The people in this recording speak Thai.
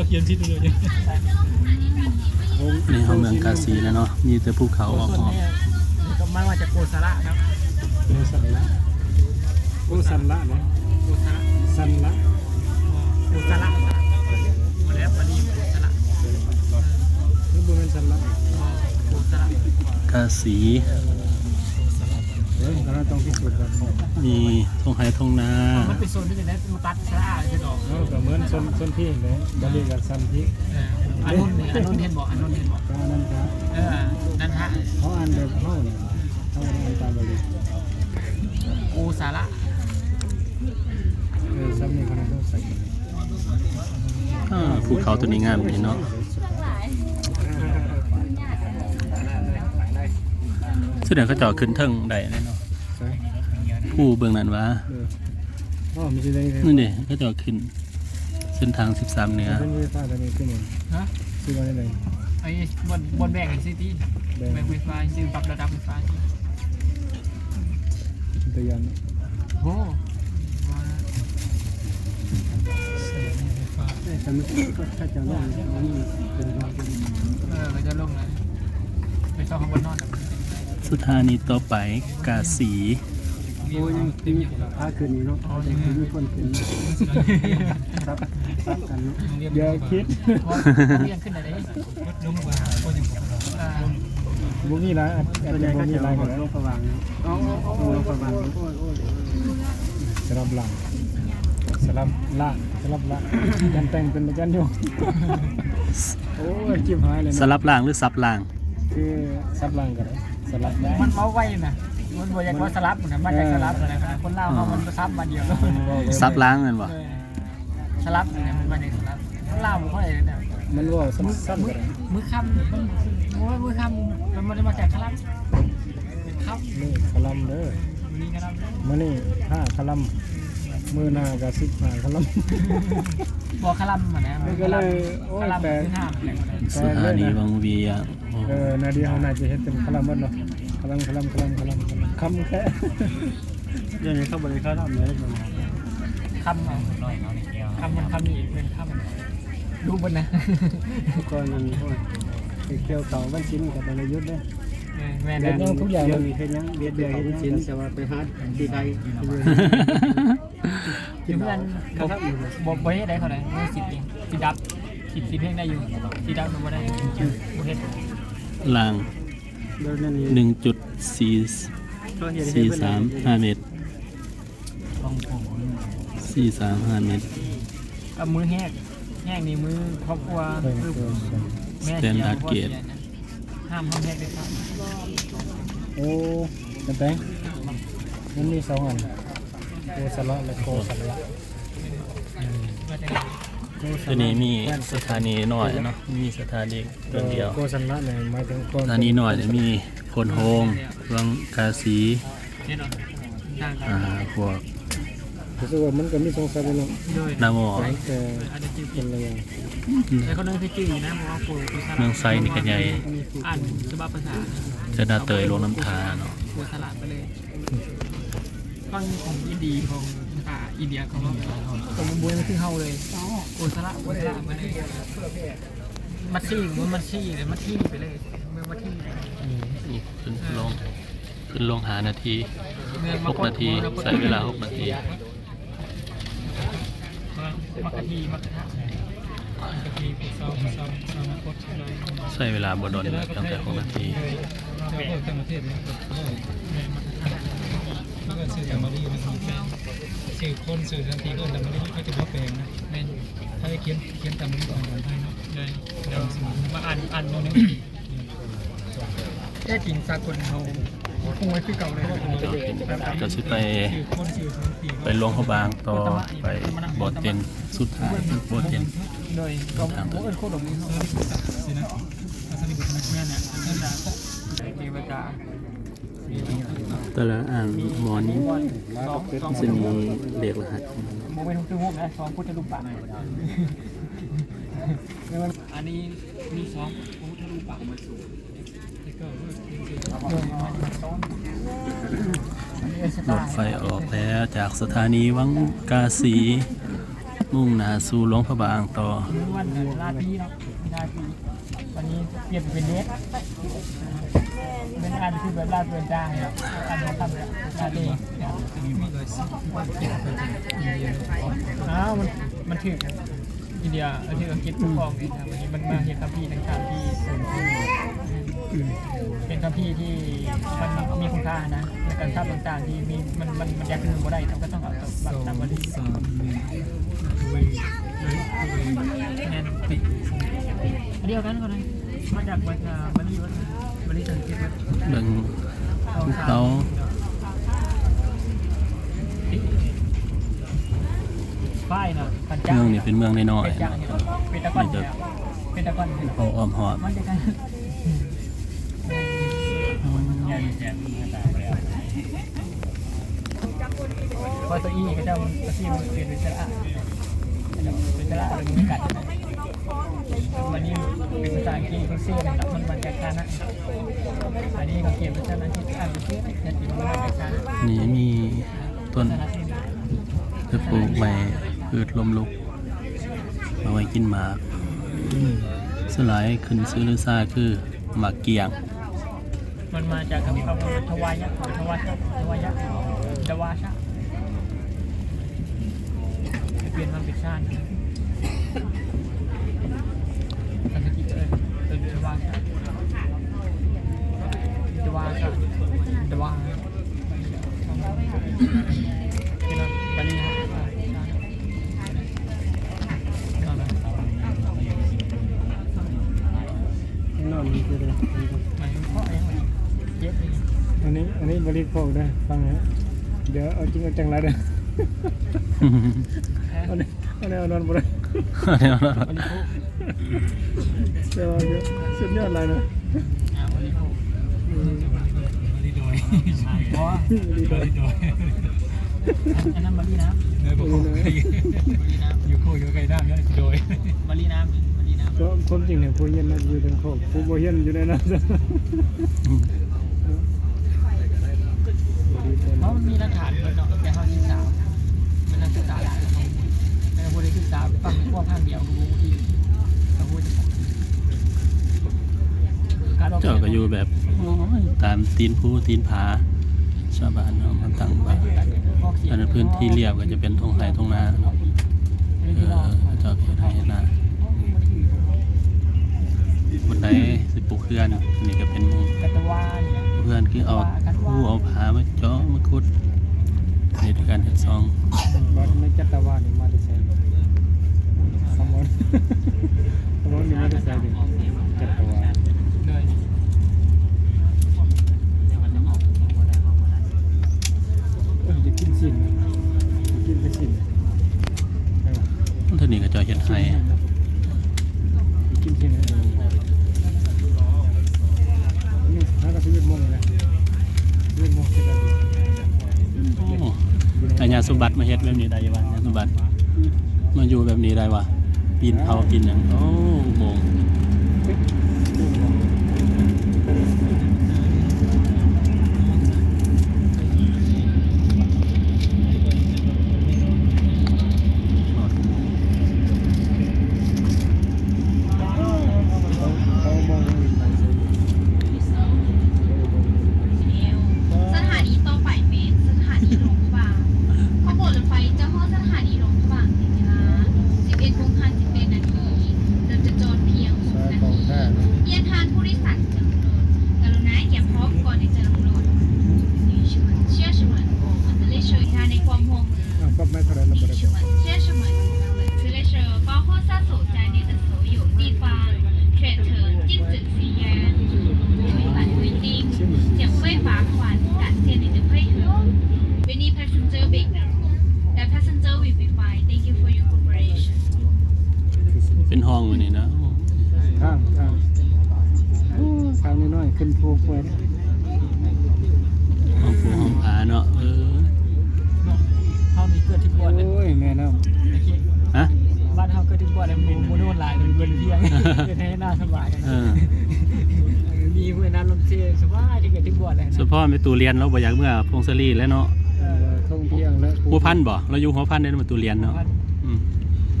ก็เขียนทิศเลยเนี่ยในห้องเมืองกาสีแล้วเนาะมีแต่ภูเขาออกส่วนหอบนี้ก็ไม่ว่าจะโกสระครับโอ้สันละโอ้สันละเนี่ยโกสระสันละโกสระมาแล้ววันนี้โกสระนี่บุญเป็นสันละโกสระกาสี มีทงไฮทงนามันเป็นโซนที่จะได้มาตัดสระใช่หรอเออก็เหมือนส้นส้นที่เลยบริการสันที่อันนู้นอันนู้นเห็นบอกอันนู้นเห็นบอกก็นั่นครับเออนั่นฮะเขาอ่านแบบเขาเนี่ยเขาอ่านตามบริโกสระเออซ้ำนี่เขาต้องใส่อ่าภูเขาตัวนี้งามดีเนาะแสดงเขาเจาะขึ้นเทิงได้เลยเนาะ ใส่ผู้เบื้องนั้นว่าเอออ๋อไม่ใช่ได้เลยนี่นดิเขาเจาะขึ้น เส้นทาง 13 เหนือเป็นไฟฟ้าตัวนี้ขึ้นเองฮะซื้อมาได้เลยไอ้บนบนแบ่งซิตี้แบ่งแบ่งไฟฟ้าซื้อปรับระดับไฟฟ้าตัวยันโอ้แต่ไม่ก็ถ้าจะลงนี่เป็นรอยเออเราจะลงเลยไปชอบข้างบนนอนสถานีต่อไปกาสี โอ้ยังตีถ้าคืนนี้เนาะแต่คืนนี้คนคืนครับครับกันเนาะอย่าคิดเรียนขึ้นไหนได้ลงมาโอ้ยบุมีไรอาจจะบุมีไรกันแล้วประวังอ๋อโอ้ประวังสลับหลังสลับละสลับละยันแต่งเป็นยันอยู่โอ้ยจิ้มหายเลยสลับล่างหรือซับล่างคือซับหลังกันสลับได้มันเมาไว้นะ มันบอกอย่างว่าสลับนะมันจะสลับอะไรนะคนเล่าเขามันซับมาเดียวซับล่างนั่นบ่สลับเนี่ยมันมาในสลับคนเล่ามันเขาอะไรเนี่ยมันว่าซ้ำซ้ำกันมือคำมันมือคำมันมันจะมาจากคลัมเป็นคำนี่คลัมเด้อมีคลัมมื่อนี่ห้าคลัมมือหน้ากับสิบห้าคลัมบอกคลัมมานะคลัมคือห้ามอะไรสถานีวังเวียงโอ้เออนาดีเฮาน่าจะเฮ็ดเป็นคลัมหมดเนาะ คลัมคลัมคลัมคลัมคำแค่เดี๋ยวนี้เขาบริการทำเลยคำเอาคำมันคำนี่เป็นคำดูบนนะทุกคนมันโอ้ยเกี่ยวเก่าบ้านชิ้นกับประยุทธ์เด้แม่เฮ็ดนะยังทุกอย่างเดี๋มัยวนนี้เฮ็ดหยังเบียดเบียดเฮ็ดชิ้นแต่ว่าไปหาที่ใดอยู่เพื่อนบอกบอกให้ได้เขาไหนมือสิบเองสิดับสิบสิบเพลงได้อยู่สิดับมันไม่ได้โอเคล่าง เดี๋ยวนี้1.4 435เมตร435เมตรเอามือแห้งแห้งนี่มือครอบครัวเพิ่นคือเพิ่นเพิ่นแม่ Standard gate ห้ามห้ามแห้งเลยครับโอ้กันแตงมันมีสองอันโคสละและโคสละ ตัวนี้มีสถานีน้อยเนาะมีสถานีเดียวโคสละเนี่ยหมายถึงโคสถานีน้อยเนี่ยมีพลโฮงวังกาสีแน่นอนทางอ่าพวกรู้สึกว่ามันก็มีสงสัยเนาะด้วยนาโมอแต่อาจจะจืดเป็นอะไรอย่างแต่คนนึงคือจืดนะเพราะว่าปูปูสลัดเมืองไซนี่ก็ใหญ่อ่านฉบับภาษาจะนาเตยลงน้ำทาเนาะปูสลัดไปเลยฟังของอินดีของอ่าอินเดียของเราตรงบุญมันคือเฮาเลย ปูสลัดปูสลัดมาเลยมาที่มันมาที่เลยมาที่ไปเลยเมืองมาที่ขึ้นลงขึ้นลงหานาทีหกนาทีใส่เวลาหกนาทีมักกะทีมักกะทะใส่เวลาบดนตั้งแต่หกนาทีเจ้าต่างประเทศเนี่ยมันก็สื่อต่างประเทศมันมีแปลง สื่อคนสื่อทันทีก็ต่างประเทศเขาจะว่าแปลงนะแม่นถ้าจะเขียนเขียนตามนี้ก่อนก่อนได้เนาะเลยเดี๋ยวมาอ่านอ่านตรงนี้แค่จริงสากลเขาคงไว้คือเก่าเลยจะสิไปไปลวงพระบางต่อไปบอดเต็นสุดท้ายบอดเต็นโดยก็พวกเอิญโคตรดอกนี้เขาะสินะอาศัยบุตรนักแม่เนี่ยนั่นแหละดีเวกา แต่ละอ่างหมอนนี้สองสองจะมีเลขรหัสโมเป็นคือหกนะสองพุทธรูปปะอันนี้มีสองพุทธรูปปะมาสู่เรื่องมันต้นอันนี้สรถไฟออกแล้วจากสถานีวังกาสี มุ่งหน้าสู่หลวงพระบางต่อวันลาพีเนาะลาพีวันนี้เปลี่ยนเป็นเดท เป็นอันคือแบบลาเปลี่ยนจ้างเนาะอันนี้ทำแบบลาเดย์อ้าวมันมันถึงอินเดียเอาที่อังกฤษปกครองเองครับวันนี้มันมาเห็นคัมภีร์ทั้งคัมภีร์เป็นคัมภีร์ที่มันมีคุณค่านะในการทำต่างๆที่มีมันมันมันแยกคือบ่ได้เราก็ต้องเอาบางต่างประเทศแน่นติดอันเดียวกันคนนั้นมาจากวัดบาลีวัดบาลีสังเกตวัด เบิ่งภูเขาป้ายเนาะปัญจาเมืองนี่เป็นเมืองน้อยเป็นๆจาเนาะงเป็นตะกอนเนี่ยเป็นตะกอนเป็นเขาอ้อมหอบมันจะกันพอตัวอีก็จะมันตัวซีมันเปลี่ยนเป็นสระเป็นสระเลยมันกัด วันนี้เป็นภาษาอังกฤษเซียนะครับมันมาจากคานะอันนี้เขาเขียนภาษาอังกฤษอ่านไปเชื่อแต่จริงมันมาจากคานะนี่มีต้นจะปลูกไม้พืชลมลุกเอาไว้กินหมากสลายขึ้นซื้อหรือซ่าคือหมากเกียง มันมาจากคำคำว่าทวายะทวายะทวายะทวาชะเปลี่ยนมาเป็นชาติ อันนี้อันนี้บริโภคได้ฟังนะเดี๋ยวเอาจริงเอาจังไรเด้ออันนี้อันนี้เอานอนบ่ได้บริโภคเดี๋ยวเดี๋ยวสุดยอดเลยนะอ่าบริโภคเพราะว่าดีเลยอันนั้นบาลีน้ำดีเลยบาลีน้ำอยู่โคอยู่ไกลน้ำเนี่ยโดยบาลีน้ำบาลีน้ำก็ความจริงเนี่ยผู้เฮียนนะอยู่ทางโคกผู้บ่เฮียนอยู่ในนั้น เพ ราะมันมีหลักฐานเลยเนาะแต่เขาศึกษาเป็นนักศึกษาหลายคนแต่บริศึกษาฟังพวกข้างเดียวกับวงที่เขาพูดการออกเจ้าก็อยู่แบบโอ้ยตามตีนผู้ตีนผาชาวบ้านเนาะมันตั้งบ้านอันนั้นพื้นที่เรียบก็จะเป็นทงไร่ทงนาเนาะเออเจ้าเฮ็ดไร่เฮ็ดนาบนไหนสิปลูกเพื่อนนนี้ก็เป็นหมู่กัตวาเนี่ยเพื่อนคือเอาผู้เอาผามาเจาะมาขุด นี่คือการเฮ็ดซองวัดในจัตวานี่มาได้ใช้สมอนสมอนนี่มาได้ใช้ดิจัตวา เลย เออจะกินสิ้นกินไปสิ้นเออ เท่านี้ก็เจ้าเฮ็ดให้ กินสิ้นนะนี่น่าจะสิบเอ็ดโมงเลยสิบเอ็ดโมงสิบนาที โอ้ สุบัติมาเฮ็ดแบบนี้ได้วะยาสุบัติมาอยู่แบบนี้ได้วะปีนเขาปีนหยังโอ้โมง We need passenger big The passenger will be fine. Thank you for your cooperation. เป็นห้องอยู่นี่นะข้างข้างโอ้ข้างน้อยๆขึ้นภูป่วยห้องผู้ห้องผาเนาะเออเขามีเกิดที่บ่อนเนี่ยโอ้ยแม่น้ำเมื่อกี้ฮะบ้านเขาเกิดที่บ่อนเนี่ยมูมูโดนหลายเลยเงินเพียงเป็นให้หน้าสบาย เออมีเพื่อนน้ำลมเชสบายที่เกิดที่บ่อนเลยสุนะพ่อไปตูเรียนเราบ่อยากเมื่อพงศรีแล้วเนาะท่องเที่ยงและหัวพันธุ์บ่เราอยู่หัวพันธุ์ได้มาตูเรียนเนาะพัน